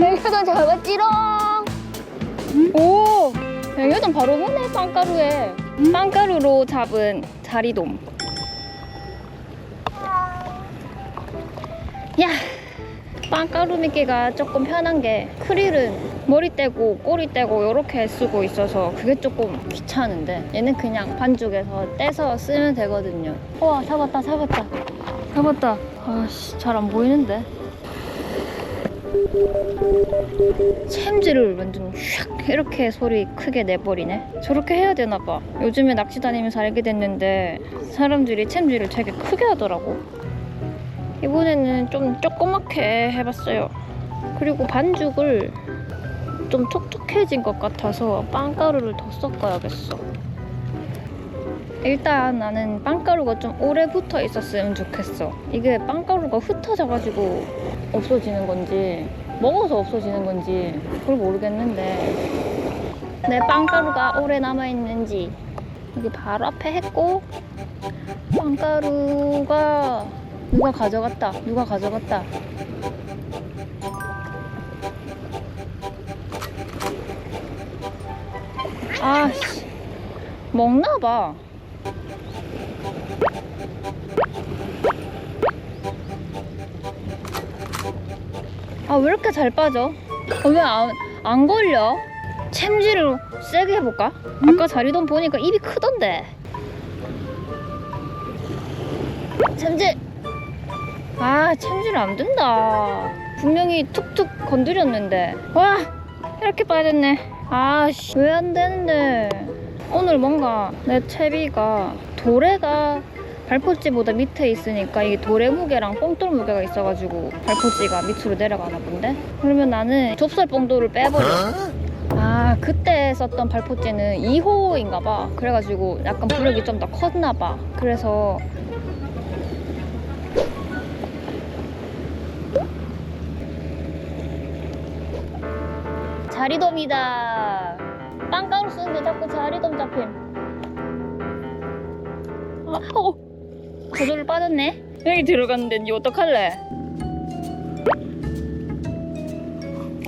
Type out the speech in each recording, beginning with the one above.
백여동 잡았지롱. 오, 백여동 바로 보네 빵가루에. 빵가루로 잡은 자리돔. 빵가루 미끼가 조금 편한 게 크릴은 머리 떼고 꼬리 떼고 이렇게 쓰고 있어서 그게 조금 귀찮은데 얘는 그냥 반죽에서 떼서 쓰면 되거든요. 와, 잡았다, 잡았다. 잡았다. 아씨, 잘 안 보이는데. 챔질을 완전 샥 이렇게 소리 크게 내버리네. 저렇게 해야 되나 봐. 요즘에 낚시 다니면서 알게 됐는데 사람들이 챔질을 되게 크게 하더라고. 이번에는 좀 조그맣게 해봤어요. 그리고 반죽을 좀 촉촉해진 것 같아서 빵가루를 더 섞어야겠어. 일단 나는 빵가루가 좀 오래 붙어 있었으면 좋겠어. 이게 빵가루가 흩어져가지고 없어지는 건지 먹어서 없어지는 건지 그걸 모르겠는데 내 빵가루가 오래 남아있는지 여기 바로 앞에 했고 빵가루가 누가 가져갔다 누가 가져갔다 아씨 먹나봐 아 왜 이렇게 잘 빠져? 왜안 안 걸려? 챔질을 세게 해볼까? 아까 자리돈 보니까 입이 크던데 챔질 아 챔질 안 된다. 분명히 툭툭 건드렸는데. 와 이렇게 빠졌네. 아씨 왜 안 되는데? 오늘 뭔가 내 채비가 도래가 발포찌보다 밑에 있으니까 이게 도래 무게랑 뽕돌 무게가 있어가지고 발포찌가 밑으로 내려가나 본데? 그러면 나는 좁쌀 뽕돌을 빼버려. 아 그때 썼던 발포찌는 2호인가 봐. 그래가지고 약간 부력이 좀 더 컸나 봐. 그래서 자리돔이다. 빵가루 쓰는데 자꾸 자리돔 잡힘. 아, 어. 저절로 빠졌네. 여기 들어갔는데 니 어떡할래?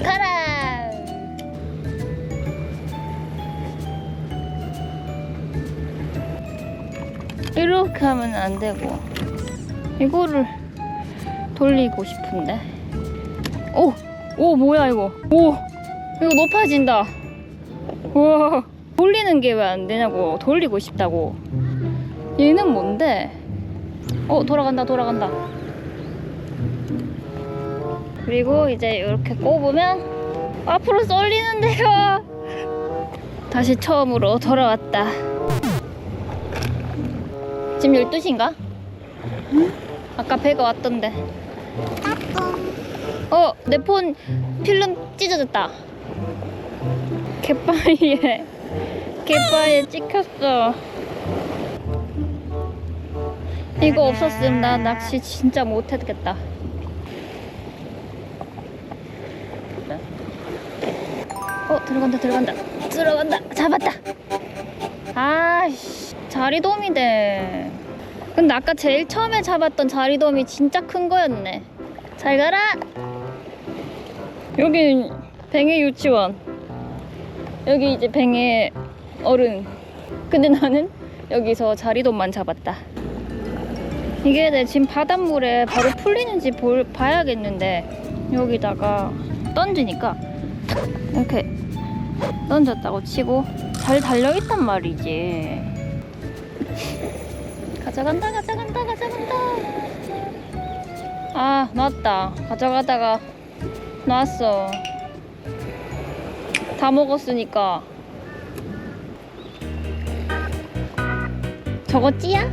가라! 이렇게 하면 안 되고. 이거를 돌리고 싶은데. 오! 오 뭐야 이거? 오! 이거 높아진다. 우와. 돌리는 게 왜 안 되냐고. 돌리고 싶다고. 얘는 뭔데? 어 돌아간다 돌아간다. 그리고 이제 이렇게 꼽으면 앞으로 쏠리는데요 다시 처음으로 돌아왔다. 지금 12시인가? 아까 배가 왔던데. 어 내 폰 필름 찢어졌다 갯바위에 갯바위에 찍혔어. 이거 없었으면 나 낚시 진짜 못했겠다. 어 들어간다 들어간다. 들어간다. 잡았다. 아씨 자리돔이네. 근데 아까 제일 처음에 잡았던 자리돔이 진짜 큰 거였네. 잘 가라. 여기 뱅의 유치원. 여기 이제 뱅의 어른. 근데 나는 여기서 자리돔만 잡았다. 이게 내 지금 바닷물에 바로 풀리는지 볼, 봐야겠는데 여기다가 던지니까 탁 이렇게 던졌다고 치고 잘 달려있단 말이지. 가져간다 가져간다 가져간다. 아 나왔다. 가져가다가 나왔어 다 먹었으니까. 저거 찌야?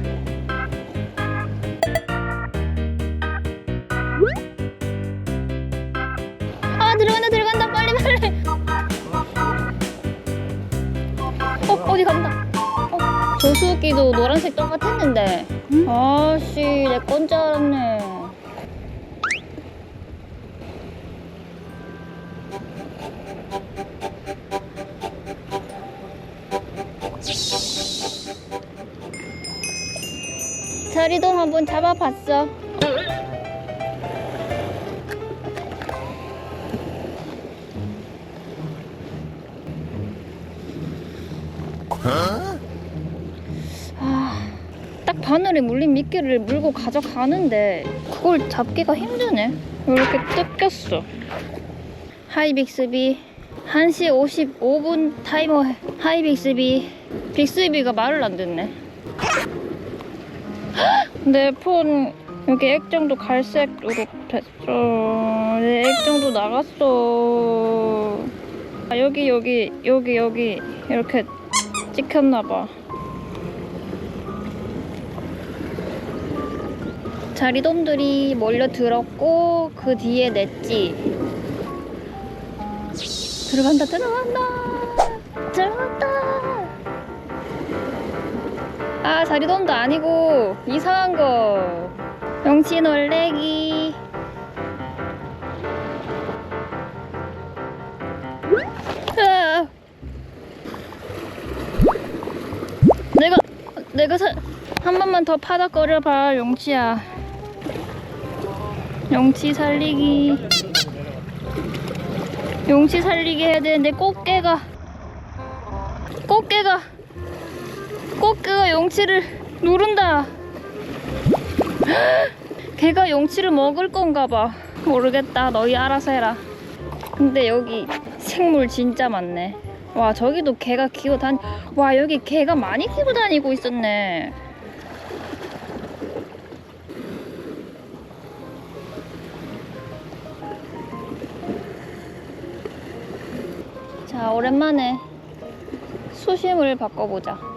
아 들어간다 들어간다. 빨리 빨리. 어 어디 간다. 어, 저수기도 노란색 똑같았는데. 아씨 내 건 줄 알았네 자리돔 한번 잡아봤어. 아, 딱 바늘에 물린 미끼를 물고 가져가는데 그걸 잡기가 힘드네. 이렇게 뜯겼어. 하이 빅스비 1시 55분 타이머 하이 빅스비 빅스비가 말을 안 듣네. 내 폰 여기 액정도 갈색으로 됐어. 내 액정도 나갔어. 아, 여기 여기 여기 여기 이렇게 찍혔나 봐. 자리돔들이 몰려들었고 그 뒤에 냈지. 들어간다 들어간다 들어간다. 아 자리돔도 아니고 이상한 거. 영치 놀래기. 으아. 내가 내가 사, 한 번만 더 파닥거려 봐 용치야 용치 살리기 용치 살리기 해야 되는데 꽃게가 꽃게가 꽃게가 용치를 누른다. 걔가 용치를 먹을 건가 봐. 모르겠다. 너희 알아서 해라. 근데 여기 생물 진짜 많네. 와 저기도 개가 기어 다니 와 여기 개가 많이 기어 다니고 있었네. 자 오랜만에 수심을 바꿔보자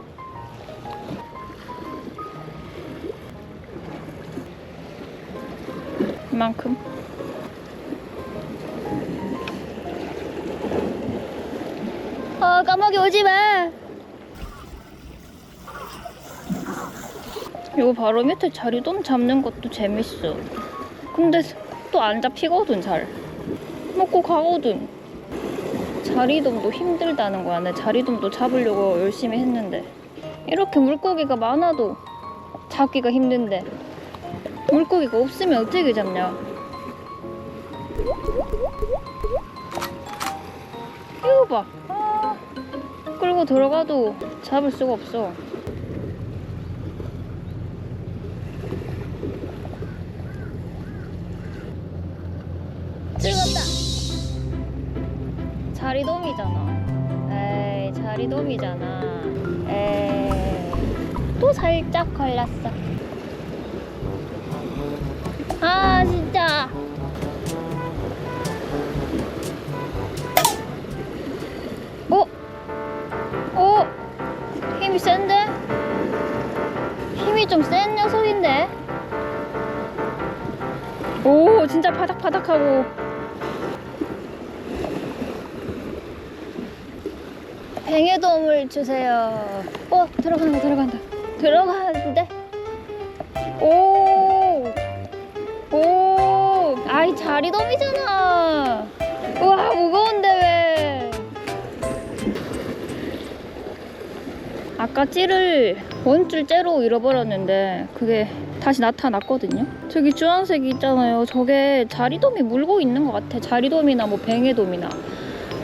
이만큼. 아 까마귀 오지마. 이거 바로 밑에 자리돔 잡는 것도 재밌어. 근데 또 안 잡히거든 잘. 먹고 가거든. 자리돔도 힘들다는 거야. 내 자리돔도 잡으려고 열심히 했는데. 이렇게 물고기가 많아도 잡기가 힘든데 물고기가 없으면 어떻게 잡냐? 이거 봐. 아, 끌고 들어가도 잡을 수가 없어. 찍었다. 자리돔이잖아. 에이 자리돔이잖아. 에이 또 살짝 걸렸어 진짜 바닥바닥하고 뱅에돔을 주세요 어 들어간다 들어간다 들어가는데? 오! 오! 아이 자리돔이잖아 우와 무거운데 왜 아까 찌를 원줄 째로 잃어버렸는데 그게 다시 나타났거든요. 저기 주황색이 있잖아요. 저게 자리돔이 물고 있는 것 같아. 자리돔이나 뭐 뱅에돔이나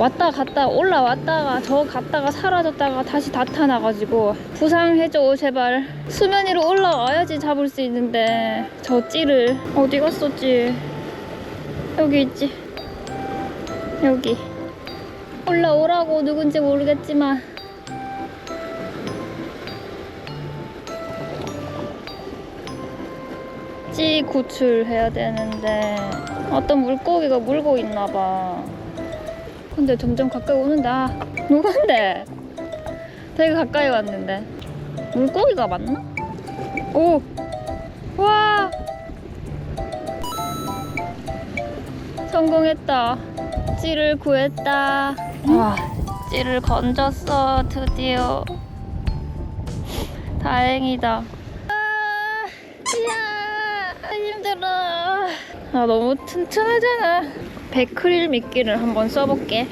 왔다 갔다 올라왔다가 저 갔다가 사라졌다가 다시 나타나가지고 부상해줘 제발. 수면 위로 올라와야지 잡을 수 있는데 저 찌를 어디 갔었지? 여기 있지. 여기 올라오라고 누군지 모르겠지만 찌 구출해야 되는데 어떤 물고기가 물고 있나 봐. 근데 점점 가까이 오는다. 누군데? 되게 가까이 왔는데. 물고기가 맞나? 오! 와! 성공했다. 찌를 구했다. 와, 찌를 건졌어, 드디어. 다행이다. 아, 야, 힘들어. 아, 너무 튼튼하잖아. 베크릴 미끼를 한번 써볼게.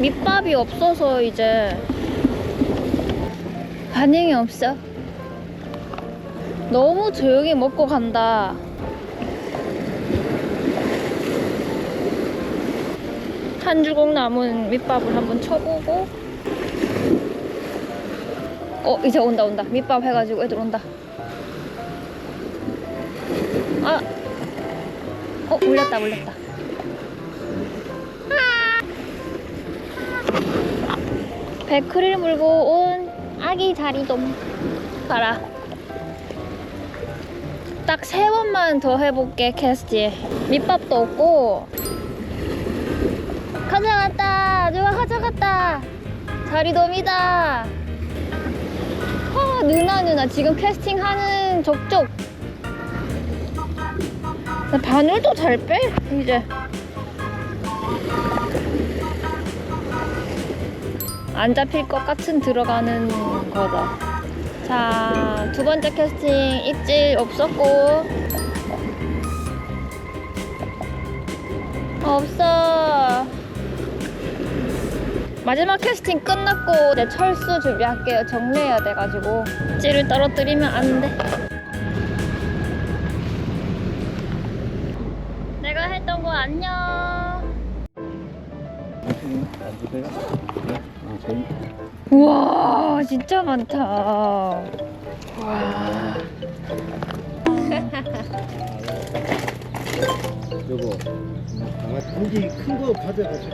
밑밥이 없어서 이제 반응이 없어. 너무 조용히 먹고 간다. 한 주걱 남은 밑밥을 한번 쳐보고 어 이제 온다 온다 밑밥 해가지고 애들 온다 아 어, 울렸다, 울렸다. 배크를 물고 온 아기 자리돔. 봐라. 딱 세 번만 더 해볼게, 캐스티. 밑밥도 없고. 가져갔다! 누가 가져갔다! 자리 돔이다! 아, 누나, 누나. 지금 캐스팅하는 족족. 나 바늘도 잘 빼, 이제. 안 잡힐 것 같은 들어가는 거다. 자, 두 번째 캐스팅 입질 없었고. 없어. 마지막 캐스팅 끝났고 내 철수 준비할게요. 정리해야 돼가지고. 입질을 떨어뜨리면 안 돼. 안녕. 우와 진짜 많다. 와. 여보 강아지 고기 큰거 가져가실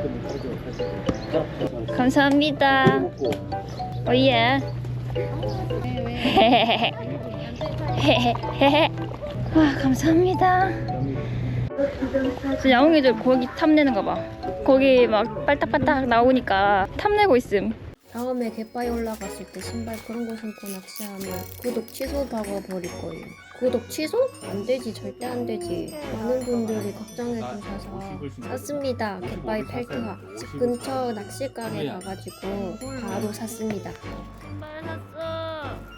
자, 자, 감사합니다. 오예. 와 감사합니다. 저 야옹이들 고기 탐내는가 봐. 고기 막 빨딱빨딱 나오니까 탐내고 있음. 다음에 갯바위 올라갔을 때 신발 그런 거 신고 낚시하면 구독 취소 박아버릴 거예요. 구독 취소? 안 되지, 절대 안 되지. 많은 분들이 걱정해 주셔서 샀습니다. 갯바위 펠트화. 집 근처 낚시가게 가가지고 바로 샀습니다. 신발 샀어.